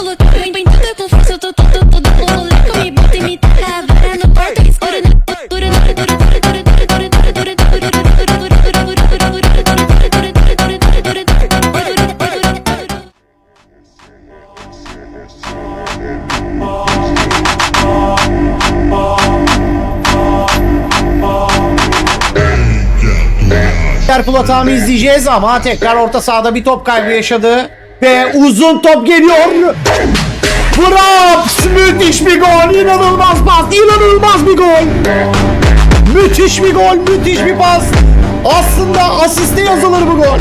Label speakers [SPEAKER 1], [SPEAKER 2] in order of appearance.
[SPEAKER 1] e
[SPEAKER 2] Liverpool hatamı izleyeceğiz ama tekrar orta sahada bir top kaybı yaşadı. Ve uzun top geliyor. Fraps müthiş bir gol. İnanılmaz pas. inanılmaz bir gol. Müthiş bir gol. Müthiş bir pas. Aslında asiste yazılır bu gol.